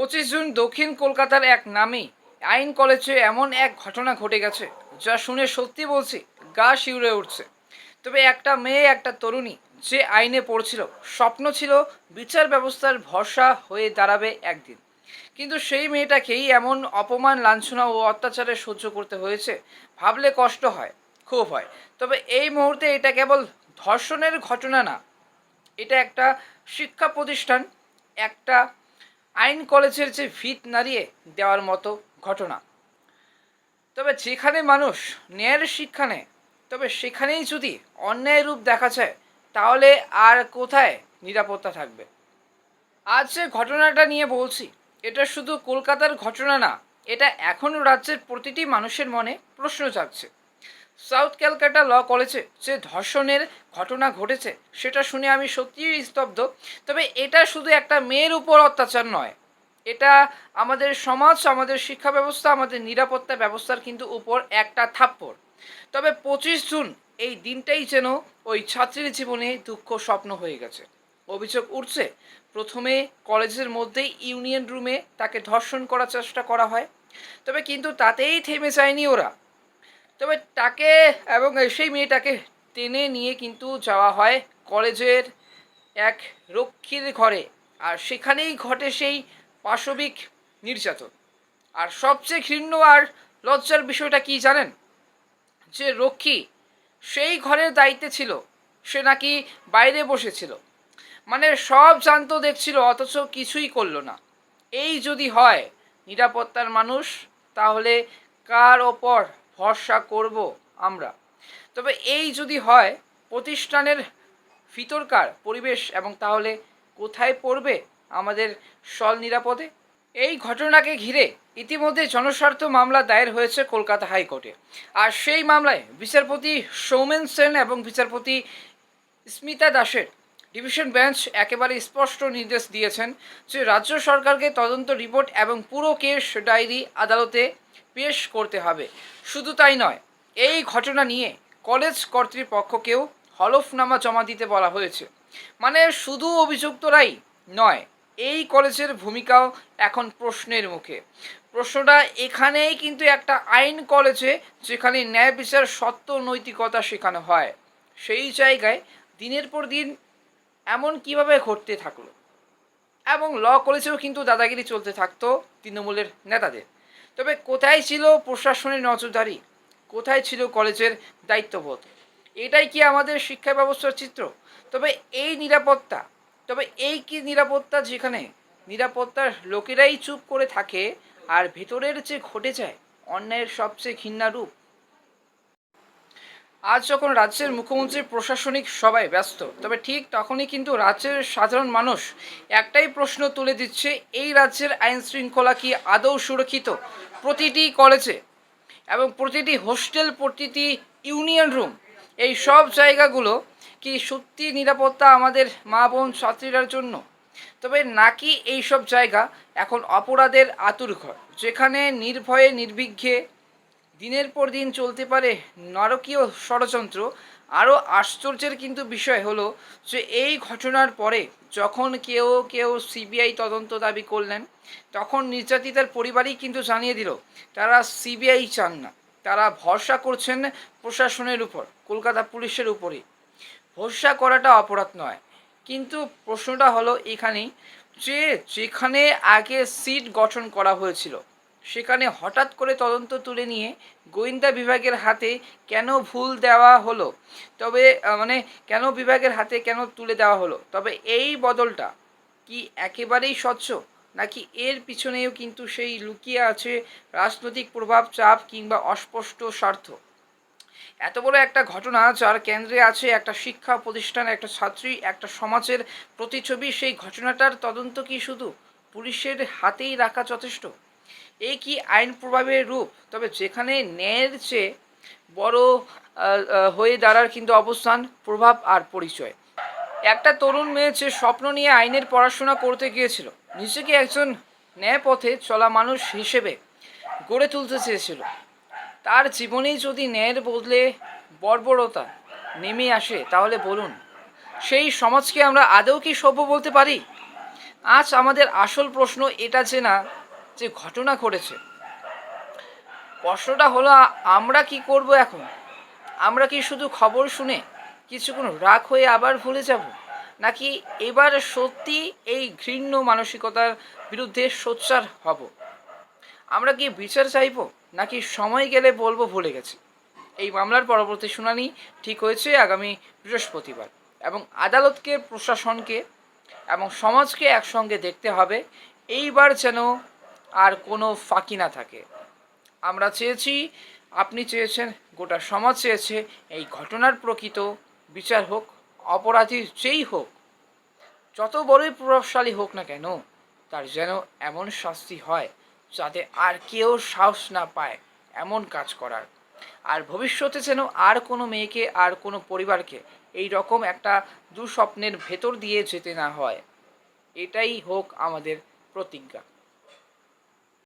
পঁচিশ জুন দক্ষিণ কলকাতার এক নামী আইন কলেজে এমন এক ঘটনা ঘটে গেছে, যা শুনে সত্যি বলছি গা শিউরে উঠছে। তবে একটা মেয়ে, একটা তরুণী যে আইনে পড়ছিল, স্বপ্ন ছিল বিচার ব্যবস্থার ভরসা হয়ে দাঁড়াবে একদিন। কিন্তু সেই মেয়েটাকেই এমন অপমান, লাঞ্ছনা ও অত্যাচারে সহ্য করতে হয়েছে, ভাবলে কষ্ট হয় খুব হয়। তবে এই মুহূর্তে এটা কেবল ধর্ষণের ঘটনা না, এটা একটা শিক্ষা প্রতিষ্ঠান, একটা আইন কলেজের যে ভিত নাড়িয়ে দেওয়ার মতো ঘটনা। তবে যেখানে মানুষ ন্যায়ের শিক্ষা নেয়, তবে সেখানেই যদি অন্যায় রূপ দেখা যায়, তাহলে আর কোথায় নিরাপত্তা থাকবে? আজ যে ঘটনাটা নিয়ে বলছি, এটা শুধু কলকাতার ঘটনা না, এটা এখনও রাজ্যের প্রতিটি মানুষের মনে প্রশ্ন জাগছে। সাউথ ক্যালকাটা ল কলেজে যে ধর্ষণের ঘটনা ঘটেছে, সেটা শুনে আমি সত্যিই স্তব্ধ। তবে এটা শুধু একটা মেয়ের উপর অত্যাচার নয় এটা আমাদের সমাজ, আমাদের শিক্ষা ব্যবস্থা, আমাদের নিরাপত্তা ব্যবস্থার কিন্তু উপর একটা থাপ্পড়। তবে পঁচিশ জুন এই দিনটাই যেন ওই ছাত্রীর জীবনে দুঃখ স্বপ্ন হয়ে গেছে। অভিযোগ উঠছে, প্রথমে কলেজের মধ্যেই ইউনিয়ন রুমে তাকে ধর্ষণ করার চেষ্টা করা হয়, তবে কিন্তু তাতেই থেমে যায়নি ওরা। তবে তাকে এবং সেই মেয়েটাকে টেনে নিয়ে কিন্তু যাওয়া হয় কলেজের এক রক্ষীর ঘরে। আর সেখানেই ঘটে সেই পাশবিক নির্যাতন। আর সবচেয়ে ঘৃণ্য আর লজ্জার বিষয়টা কি জানেন? যে রক্ষী সেই ঘরের দায়িত্বে ছিল, সে নাকি বাইরে বসেছিল। মানে সব জানতো, দেখছিল, অথচ কিছুই করল না। এই যদি হয় নিরাপত্তার মানুষ, তাহলে কার ওপর ভরসা করব আমরা? তবে এই যদি হয়, প্রতিষ্ঠানের ভিতরকার পরিবেশ এবং তাহলে কোথায় পড়বে? আমাদের সল নিরাপদে। এই ঘটনাকে ঘিরে ইতিমধ্যে জনস্বার্থ মামলা দায়ের হয়েছে কলকাতা হাইকোর্টে। আর সেই মামলায় বিচারপতি সৌমেন সেন এবং বিচারপতি স্মিতা দাসের ডিভিশন বেঞ্চ একেবারে স্পষ্ট নির্দেশ দিয়েছেন যে রাজ্য সরকারকে তদন্ত রিপোর্ট এবং পুরো কেস ডায়েরি আদালতে পেশ করতে হবে। শুধু তাই নয়, এই ঘটনা নিয়ে কলেজ কর্তৃপক্ষকেও হলফনামা জমা দিতে বলা হয়েছে। মানে শুধু অভিযুক্তরাই নয় এই কলেজের ভূমিকাও এখন প্রশ্নের মুখে। প্রশ্নটা এখানেই কিন্তু একটা আইন কলেজে যেখানে ন্যায় বিচার, সত্য নৈতিকতা শেখানো হয়। সেই জায়গায় দিনের পর দিন এমন কীভাবে ঘটতে থাকল? এবং ল কলেজেও কিন্তু দাদাগিরি চলতে থাকতো তৃণমূলের নেতাদের। তবে কোথায় ছিল প্রশাসনের নজরদারি? কোথায় ছিল কলেজের দায়িত্ববোধ? এটাই কি আমাদের শিক্ষা ব্যবস্থার চিত্র? তবে এই নিরাপত্তা তবে এই কি নিরাপত্তা যেখানে? নিরাপত্তার লোকেরাই চুপ করে থাকে আর ভেতরের যে ঘটে যায় অন্যায়ের সবচেয়ে ঘৃণা রূপ। আজ যখন রাজ্যের মুখ্যমন্ত্রী প্রশাসনিক সবাই ব্যস্ত, তবে ঠিক তখনই কিন্তু রাজ্যের সাধারণ মানুষ একটাই প্রশ্ন তুলে দিচ্ছে, এই রাজ্যের আইন শৃঙ্খলা কি আদৌ সুরক্ষিত? প্রতিটি কলেজে এবং প্রতিটি হোস্টেল, প্রতিটি ইউনিয়ন রুম, এই সব জায়গাগুলো কি সত্যি নিরাপত্তা আমাদের মা বোন ছাত্রীরার জন্য? তবে নাকি এই সব জায়গা এখন অপরাধের আতুর ঘর, যেখানে নির্ভয়ে, নির্বিঘ্নে দিনের পর দিন চলতে পারে নারকীয় ষড়যন্ত্র? আরও আশ্চর্যের কিন্তু বিষয় হলো যে এই ঘটনার পরে যখন কেউ কেউ সিবিআই তদন্ত দাবি করলেন, তখন নির্যাতিতার পরিবারই কিন্তু জানিয়ে দিল, তারা সিবিআই চান না। তারা ভরসা করছেন প্রশাসনের উপর, কলকাতা পুলিশের উপরেই। ভরসা করাটা অপরাধ নয়। কিন্তু প্রশ্নটা হলো এখানেই যে যেখানে আগে সিট গঠন করা হয়েছিল, সেখানে হঠাৎ করে তদন্ত তুলে নিয়ে গোয়েন্দা বিভাগের হাতে কেন ভুল দেওয়া হলো? তবে মানে কেন বিভাগের হাতে কেন তুলে দেওয়া হলো? তবে এই বদলটা কি একেবারেই স্বচ্ছ? নাকি এর পিছনেও কিন্তু সেই লুকিয়ে আছে রাজনৈতিক প্রভাব, চাপ কিংবা অস্পষ্ট স্বার্থ? এত বড় একটা ঘটনা যার কেন্দ্রে আছে একটা শিক্ষা প্রতিষ্ঠান, একটা ছাত্রী, একটা সমাজের প্রতিছবি সেই ঘটনাটার তদন্ত কি শুধু পুলিশের হাতেই রাখা যথেষ্ট? এই কি আইন প্রভাবের রূপ? তবে যেখানে ন্যায়ের চেয়ে বড় হয়ে দাঁড়ার কিন্তু অবস্থান, প্রভাব আর পরিচয়। একটা তরুণ মেয়ে যে স্বপ্ন নিয়ে আইনের পড়াশোনা করতে গিয়েছিল, নিজেকে একজন ন্যায় পথে চলা মানুষ হিসেবে গড়ে তুলতে চেয়েছিল। তার জীবনেই যদি ন্যায়ের বদলে বর্বরতা নেমে আসে, তাহলে বলুন, সেই সমাজকে আমরা আদৌ কি সভ্য বলতে পারি? আজ আমাদের আসল প্রশ্ন এটা যে না, যে ঘটনা ঘটেছে। প্রশ্নটা হলো, আমরা কি করব এখন? আমরা কি শুধু খবর শুনে কিছুক্ষণ রাগ হয়ে আবার ভুলে যাব? নাকি এবার সত্যি এই ঘৃণ্য মানসিকতার বিরুদ্ধে সোচ্চার হব? আমরা কি বিচার চাইব নাকি সময় গেলে বলব ভুলে গেছি? এই মামলার পরবর্তী শুনানি ঠিক হয়েছে আগামী বৃহস্পতিবার এবং আদালতকে, প্রশাসনকে এবং সমাজকে একসঙ্গে দেখতে হবে। এইবার যেন আর কোনো ফাঁকি না থাকে। আমরা চেয়েছি, আপনি চেয়েছেন, গোটা সমাজ চেয়েছে এই ঘটনার প্রকৃত বিচার হোক, অপরাধী যেই হোক, যত বড়ই প্রভাবশালী হোক না কেন, তার যেন এমন শাস্তি হয়। যাতে আর কেউ সাহস না পায় এমন কাজ করার। আর ভবিষ্যতে যেন আর কোনো মেয়েকে, আর কোনো পরিবারকে এই রকম একটা দুঃস্বপ্নের ভেতর দিয়ে যেতে না হয়। এটাই হোক আমাদের প্রতিজ্ঞা।